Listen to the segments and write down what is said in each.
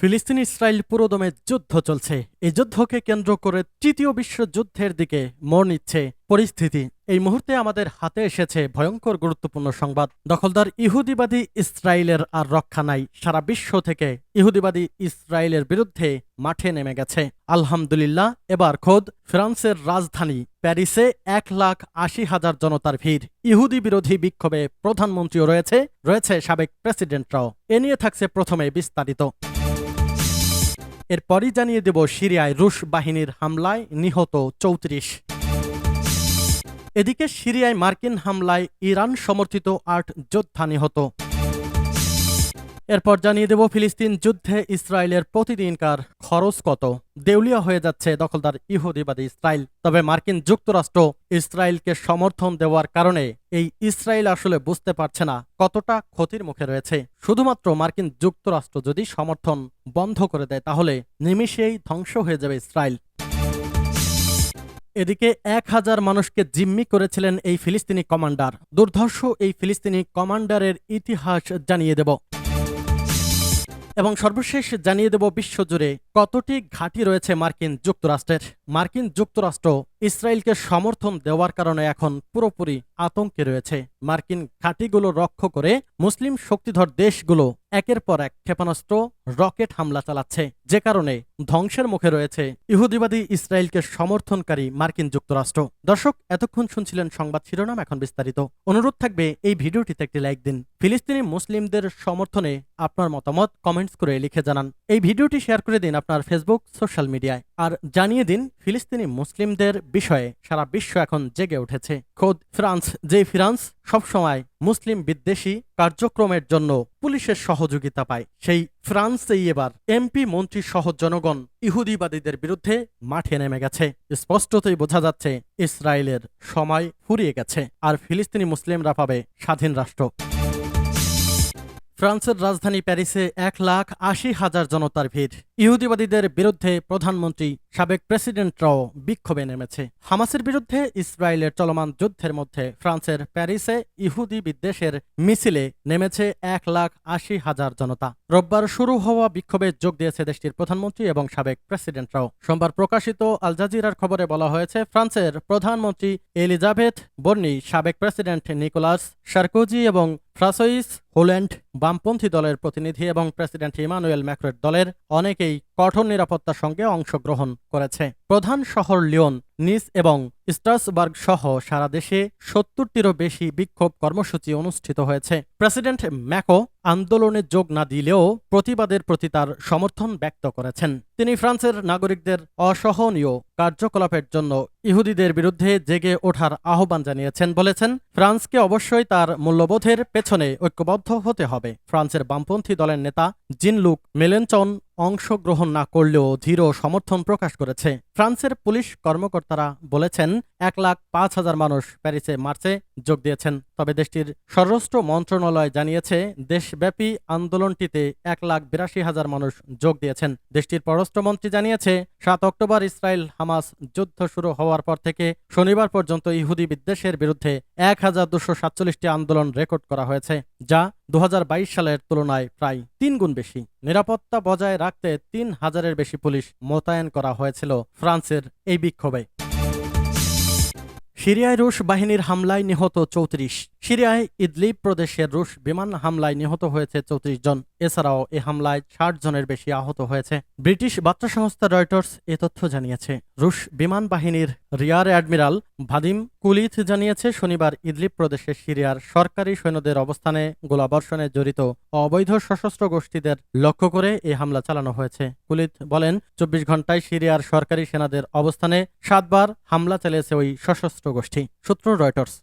ফিলিস্তিন ইসরায়েল পুরোদমে যুদ্ধ চলছে। এই যুদ্ধকে কেন্দ্র করে তৃতীয় বিশ্বযুদ্ধের দিকে মোড় নিচ্ছে পরিস্থিতি। এই মুহূর্তে আমাদের হাতে এসেছে ভয়ঙ্কর গুরুত্বপূর্ণ সংবাদ। দখলদার ইহুদিবাদী ইসরায়েলের আর রক্ষা নাই। সারা বিশ্ব থেকে ইহুদিবাদী ইসরায়েলের বিরুদ্ধে মাঠে নেমে গেছে। আলহামদুলিল্লাহ, এবার খোদ ফ্রান্সের রাজধানী প্যারিসে এক লাখ আশি হাজার জনতার ভিড়। ইহুদি বিরোধী বিক্ষোভে প্রধানমন্ত্রীও রয়েছে রয়েছে সাবেক প্রেসিডেন্টরাও। এ নিয়ে থাকছে প্রথমে বিস্তারিত। এরপরই জানিয়ে দেব সিরিয়ায় রুশ বাহিনীর হামলায় নিহত চৌত্রিশ। এদিকে সিরিয়ায় মার্কিন হামলায় ইরান সমর্থিত আট যোদ্ধা নিহত। এরপর জানিয়ে দেব, ফিলিস্তিন যুদ্ধে ইসরায়েলের প্রতিদিনকার খরচ কত? দেউলিয়া হয়ে যাচ্ছে দখলদার ইহুদিবাদী ইসরায়েল। তবে মার্কিন যুক্তরাষ্ট্র ইসরায়েলকে সমর্থন দেওয়ার কারণে এই ইসরায়েল আসলে বুঝতে পারছে না কতটা ক্ষতির মুখে রয়েছে। শুধুমাত্র মার্কিন যুক্তরাষ্ট্র যদি সমর্থন বন্ধ করে দেয়, তাহলে নিমিষেই ধ্বংস হয়ে যাবে ইসরায়েল। এদিকে এক হাজার মানুষকে জিম্মি করেছিলেন এই ফিলিস্তিনি কমান্ডার। দুর্ধর্ষ এই ফিলিস্তিনি কমান্ডারের ইতিহাস জানিয়ে দেব। এবং সর্বশেষ জানিয়ে দেব বিশ্বজুড়ে কতটি ঘাঁটি রয়েছে মার্কিন যুক্তরাষ্ট্রের? মার্কিন যুক্তরাষ্ট্র ইসরায়েলকে সমর্থন দেওয়ার কারণে এখন পুরোপুরি আতঙ্কে রয়েছে। মার্কিন ঘাঁটিগুলো রক্ষ করে মুসলিম শক্তিধর দেশগুলো একের পর এক ক্ষেপণাস্ত্র, রকেট হামলা চালাচ্ছে। যে কারণে ধ্বংসের মুখে রয়েছে ইহুদিবাদী ইসরায়েলকে সমর্থনকারী মার্কিন যুক্তরাষ্ট্র। দর্শক, এতক্ষণ শুনছিলেন সংবাদ শিরোনাম, এখন বিস্তারিত। অনুরোধ থাকবে এই ভিডিওটিতে একটি লাইক দিন। ফিলিস্তিনি মুসলিমদের সমর্থনে আপনার মতামত কমেন্টস করে লিখে জানান। এই ভিডিওটি শেয়ার করে দিন আপনার ফেসবুক সোশ্যাল মিডিয়ায় আর জানিয়ে দিন, ফিলিস্তিনি মুসলিমদের বিষয়ে। সারা বিশ্ব এখন জেগে উঠেছে। খোদ ফ্রান্স যে ফ্রান্স সবসময় মুসলিম বিদ্বেষী কার্যক্রমের জন্য পুলিশের সহযোগিতা পায়। সেই ফ্রান্সেই এবার এমপি, মন্ত্রী সহ জনগণ ইহুদিবাদীদের বিরুদ্ধে মাঠে নেমে গেছে। স্পষ্টতই বোঝা যাচ্ছে, ইসরায়েলের সময় ফুরিয়ে গেছে। আর ফিলিস্তিনি মুসলিমরা পাবে স্বাধীন রাষ্ট্র। ফ্রান্সের রাজধানী প্যারিসে এক লাখ আশি হাজার জনতার ভিড়। ইহুদিবাদীদের বিরুদ্ধে প্রধানমন্ত্রী, সাবেক প্রেসিডেন্টরাও বিক্ষোভে নেমেছে। হামাসের বিরুদ্ধে ইসরায়েলের চলমান যুদ্ধের মধ্যে ফ্রান্সের প্যারিসে ইহুদি বিদ্বেষের মিছিলে নেমেছে এক লাখ আশি হাজার জনতা। রোববার শুরু হওয়া বিক্ষোভে যোগ দিয়েছে দেশটির প্রধানমন্ত্রী এবং সাবেক প্রেসিডেন্টরাও সোমবার প্রকাশিত আল জাজিরার খবরে বলা হয়েছে, ফ্রান্সের প্রধানমন্ত্রী এলিজাবেথ বর্নি, সাবেক প্রেসিডেন্ট নিকোলাস সার্কোজি এবং ফ্রাসোইস হোল্যান্ড বামপন্থী দলের প্রতিনিধি এবং প্রেসিডেন্ট ইমানুয়েল ম্যাক্রোর দলের অনেকেই কঠোর নিরাপত্তার সঙ্গে অংশগ্রহণ করেছে। প্রধান শহর লিওন নিস এবং স্ট্রাসবার্গ সহ সারা দেশে সত্তরটিরও বেশি বিক্ষোভ কর্মসূচি অনুষ্ঠিত হয়েছে। প্রেসিডেন্ট ম্যাকো আন্দোলনে যোগ না দিলেও প্রতিবাদের প্রতি তার সমর্থন ব্যক্ত করেছেন। তিনি ফ্রান্সের নাগরিকদের অসহনীয় কার্যকলাপের জন্য ইহুদিদের বিরুদ্ধে জেগে ওঠার আহ্বান জানিয়েছেন বলেছেন, ফ্রান্সকে অবশ্যই তার মূল্যবোধের পেছনে ঐক্যবদ্ধ হতে হবে। ফ্রান্সের বামপন্থী দলের নেতা জিনলুক মেলেনচন অংশগ্রহণ না করলেও ধীর সমর্থন প্রকাশ করেছে। ফ্রান্সের পুলিশ কর্মকর্তারা বলেছেন, এক লাখ পাঁচ হাজার মানুষ প্যারিসে মার্চে যোগ দিয়েছেন। তবে দেশটির স্বরাষ্ট্র মন্ত্রণালয় জানিয়েছে, দেশব্যাপী আন্দোলনটিতে এক লাখ বিরাশি হাজার মানুষ যোগ দিয়েছেন। দেশটির পররাষ্ট্রমন্ত্রী জানিয়েছে, সাত অক্টোবর ইসরায়েল হামাস যুদ্ধ শুরু হওয়ার পর থেকে শনিবার পর্যন্ত ইহুদি বিদ্বেষের বিরুদ্ধে এক হাজার দুশো সাতচল্লিশটি আন্দোলন রেকর্ড করা হয়েছে, যা দু হাজার বাইশ সালের তুলনায় প্রায় তিন গুণ বেশি। নিরাপত্তা বজায় রাখতে তিন হাজারের বেশি পুলিশ মোতায়েন করা হয়েছিল ফ্রান্সের এই বিক্ষোভে। সিরিয়ায় রুশ বাহিনীর হামলায় নিহত চৌত্রিশ। সিরিয়ায় ইদলিব প্রদেশের রুশ বিমান হামলায় নিহত হয়েছে চৌত্রিশ জন। এছাড়াও এ হামলায় ষাট জনের বেশি আহত হয়েছে। ব্রিটিশ বার্তা সংস্থা রয়টার্স এ তথ্য জানিয়েছে, রুশ বিমান বাহিনীর রিয়ার অ্যাডমিরাল ভাদিম কুলিথ জানিয়েছে, শনিবার ইদলিব প্রদেশে সিরিয়ার সরকারি সৈন্যদের অবস্থানে গোলাবর্ষণে জড়িত অবৈধ সশস্ত্র গোষ্ঠীদের লক্ষ্য করে এই হামলা চালানো হয়েছে। কুলিথ বলেন, চব্বিশ ঘন্টায় সিরিয়ার সরকারি সেনাদের অবস্থানে সাতবার হামলা চালিয়েছে ওই সশস্ত্র গোষ্ঠী। সূত্র রয়টার্স।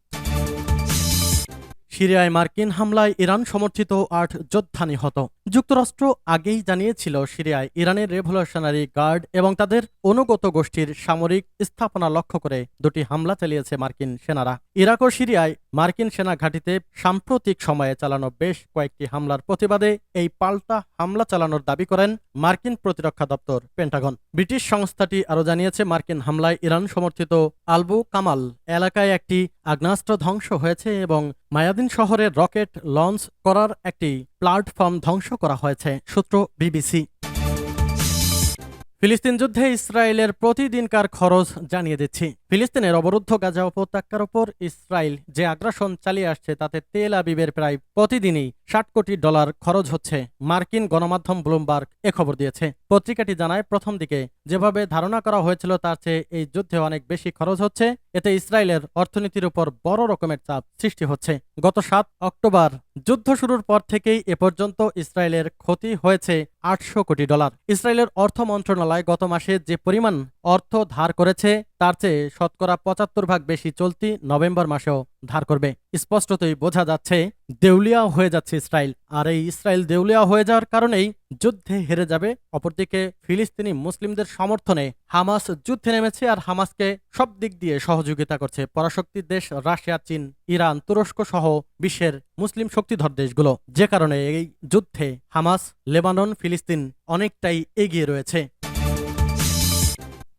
সিরিয়ায় মার্কিন হামলায় ইরান সমর্থিত আট যোদ্ধা নিহত। যুক্তরাষ্ট্র আগেই জানিয়েছিল সিরিয়ায় ইরানের রেভলিউশনারি গার্ড এবং তাদের অনুগত গোষ্ঠীর সামরিক স্থাপনা লক্ষ্য করে দুটি হামলা চালিয়েছে মার্কিন সেনারা। ইরাক ও সিরিয়ায় মার্কিন সেনা ঘাঁটিতে সাম্প্রতিক সময়ে চালানো বেশ কয়েকটি হামলার প্রতিবাদে এই পাল্টা হামলা চালানোর দাবি করেন মার্কিন প্রতিরক্ষা দপ্তর পেন্টাগন। ব্রিটিশ সংস্থাটি আরও জানিয়েছে, মার্কিন হামলায় ইরান সমর্থিত আলবু কামাল এলাকায় একটি আগ্নেয়াস্ত্র ধ্বংস হয়েছে এবং মায়াদিন শহরে রকেট লঞ্চ করার একটি প্ল্যাটফর্ম ধ্বংস করা হয়েছে, সূত্র বিবিসি। ফিলিস্তিন যুদ্ধে ইসরায়েলের প্রতিদিনকার খরচ জানিয়ে দিচ্ছি। ফিলিস্তিনের অবরুদ্ধ গাজা উপত্যকার উপর ইসরায়েল যে আগ্রাসন চালিয়ে আসছে, তাতে তেল আবিবের প্রায় প্রতিদিনই ষাট কোটি ডলার খরচ হচ্ছে। মার্কিন গণমাধ্যম ব্লুমবার্গ এ খবর দিয়েছে। পত্রিকাটি জানায়, প্রথম দিকে যেভাবে ধারণা করা হয়েছিল তার চেয়ে এই যুদ্ধে অনেক বেশি খরচ হচ্ছে। এতে ইসরায়েলের অর্থনীতির উপর বড় রকমের চাপ সৃষ্টি হচ্ছে। গত সাত অক্টোবর যুদ্ধ শুরুর পর থেকেই এ পর্যন্ত ইসরায়েলের ক্ষতি হয়েছে আটশো কোটি ডলার। ইসরায়েলের অর্থ মন্ত্রণালয় গত মাসে যে পরিমাণ অর্থ ধার করেছে তার চেয়ে শতকরা পঁচাত্তর ভাগ বেশি চলতি নভেম্বর মাসেও ধার করবে। স্পষ্টতই বোঝা যাচ্ছে, দেউলিয়া হয়ে যাচ্ছে ইসরায়েল। আর এই ইসরায়েল দেউলিয়া হয়ে যাওয়ার কারণেই যুদ্ধে হেরে যাবে। অপরদিকে ফিলিস্তিনি মুসলিমদের সমর্থনে হামাস যুদ্ধে নেমেছে আর হামাসকে সব দিক দিয়ে সহযোগিতা করছে পরাশক্তির দেশ রাশিয়া, চীন, ইরান, তুরস্ক সহ বিশ্বের মুসলিম শক্তিধর দেশগুলো। যে কারণে এই যুদ্ধে হামাস, লেবানন, ফিলিস্তিন অনেকটাই এগিয়ে রয়েছে।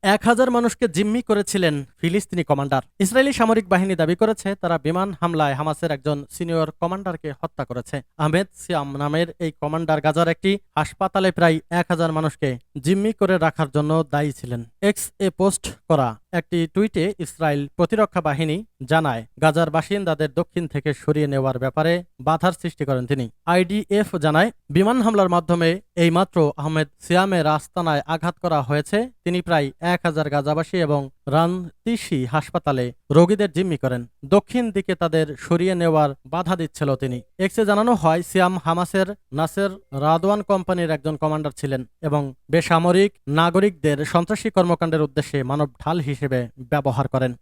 এক হাজার মানুষকে জিম্মি করেছিলেন ফিলিস্তিনি কমান্ডার। ইসরায়েলি সামরিক বাহিনী দাবি করেছে, তারা বিমান হামলায় হামাসের একজন সিনিয়র কমান্ডারকে হত্যা করেছে। আহমেদ সিয়াম নামের এই কমান্ডার গাজার একটি হাসপাতালে প্রায় এক হাজার মানুষকে জিম্মি করে রাখার জন্য দায়ী ছিলেন। এক্স এ পোস্ট করা একটি টুইটে ইসরায়েল প্রতিরক্ষা বাহিনী জানায়, গাজার বাসিন্দাদের দক্ষিণ থেকে সরিয়ে নেওয়ার ব্যাপারে বাধার সৃষ্টি করেন তিনি। আইডিএফ জানায়, বিমান হামলার মাধ্যমে এইমাত্র আহমেদ সিয়ামের আস্তানায় আঘাত করা হয়েছে। তিনি প্রায় এক হাজার গাজাবাসী এবং রানতিসি হাসপাতালে রোগীদের জিম্মি করেন। দক্ষিণ দিকে তাদের সরিয়ে নেওয়ার বাধা দিচ্ছিল তিনি। এক্সে জানানো হয়, সিয়াম হামাসের নাসের রাদওয়ান কোম্পানির একজন কমান্ডার ছিলেন এবং বেসামরিক নাগরিকদের সন্ত্রাসী কর্মকাণ্ডের উদ্দেশ্যে মানব ঢাল হিসেবে ব্যবহার করেন।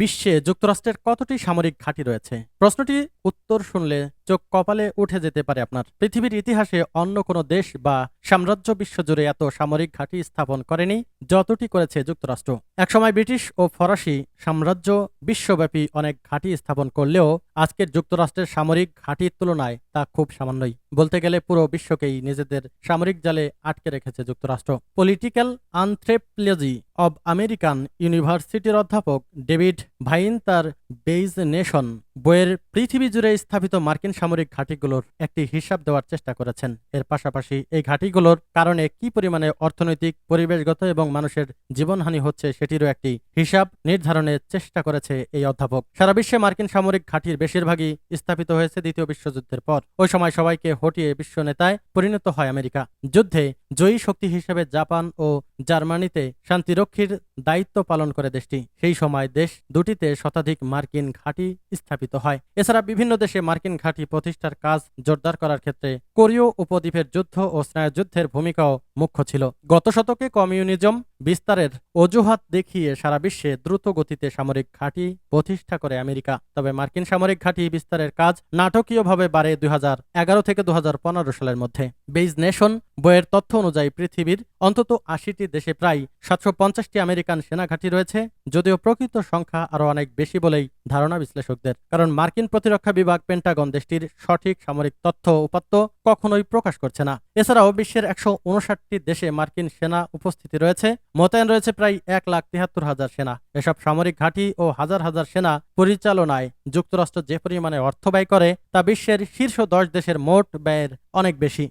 বিশ্বে যুক্তরাষ্ট্রের কতটি সামরিক ঘাঁটি রয়েছে? প্রশ্নটি উত্তর শুনলে চোখ কপালে উঠে যেতে পারে আপনার। পৃথিবীর ইতিহাসে অন্য কোনো দেশ বা সাম্রাজ্য বিশ্বজুড়ে এত সামরিক ঘাঁটি স্থাপন করেনি যতটি করেছে যুক্তরাষ্ট্র। একসময় ব্রিটিশ ও ফরাসি সাম্রাজ্য বিশ্বব্যাপী অনেক ঘাঁটি স্থাপন করলেও আজকের যুক্তরাষ্ট্রের সামরিক ঘাঁটির তুলনায় তা খুব সামান্যই। বলতে গেলে পুরো বিশ্বকেই নিজেদের সামরিক জালে আটকে রেখেছে যুক্তরাষ্ট্র। পলিটিক্যাল আনথ্রেপলজি অব আমেরিকান ইউনিভার্সিটির অধ্যাপক ডেভিড ভাইন তার বেইজ নেশন বইয়ের পৃথিবী জুড়ে স্থাপিত মার্কিন সামরিক ঘাঁটিগুলোর একটি হিসাব দেওয়ার চেষ্টা করেছেন। এর পাশাপাশি এই ঘাঁটিগুলোর কারণে কি পরিমাণে অর্থনৈতিক, পরিবেশগত এবং মানুষের জীবনহানি হচ্ছে সেটিরও একটি হিসাব নির্ধারণের চেষ্টা করেছে এই অধ্যাপক। সারা বিশ্বে মার্কিন সামরিক ঘাঁটির বেশিরভাগই স্থাপিত হয়েছে দ্বিতীয় বিশ্বযুদ্ধের পর। ওই সময় সবাইকে হটিয়ে বিশ্ব নেতায় পরিণত হয় আমেরিকা। যুদ্ধে জয়ী শক্তি হিসেবে জাপান ও জার্মানিতে শান্তিরক্ষীর দায়িত্ব পালন করে দেশটি। সেই সময় দেশ দুটিতে শতাধিক মার্কিন ঘাঁটি স্থাপিত হয়। এছাড়া বিভিন্ন দেশে মার্কিন ঘাঁটি প্রতিষ্ঠার কাজ জোরদার করার ক্ষেত্রে কোরীয় উপদ্বীপের যুদ্ধ ও স্নায়ুযুদ্ধের ভূমিকাও মুখ্য ছিল। গত শতকে কমিউনিজম বিস্তারের অজুহাত দেখিয়ে সারা বিশ্বে দ্রুত গতিতে সামরিক ঘাঁটি প্রতিষ্ঠা করে আমেরিকা। তবে মার্কিন সামরিক ঘাঁটি বিস্তারের কাজ নাটকীয়ভাবে বাড়ে দুই হাজার এগারো থেকে দু হাজার পনেরো সালের মধ্যে। বেইজ নেশন বইয়ের তথ্য অনুযায়ী পৃথিবীর অন্তত আশিটি দেশে প্রায় সাতশো পঞ্চাশটি আমেরিকান সেনা ঘাঁটি রয়েছে, যদিও প্রকৃত সংখ্যা আরও অনেক বেশি বলেই ধারণা বিশ্লেষকদের। কারণ মার্কিন প্রতিরক্ষা বিভাগ পেন্টাগন দেশটির সঠিক সামরিক তথ্য উপাত্ত কখনোই প্রকাশ করছে না। এছাড়াও বিশ্বের একশো উনষাটটি দেশে মার্কিন সেনা উপস্থিতি রয়েছে। মোতায়েন রয়েছে প্রায় এক লাখ তিয়াত্তর হাজার সেনা। এসব সামরিক ঘাঁটি ও হাজার হাজার সেনা পরিচালনায় যুক্তরাষ্ট্র যে পরিমাণে অর্থ ব্যয় করে, তা বিশ্বের শীর্ষ দশ দেশের মোট ব্যয়ের অনেক বেশি।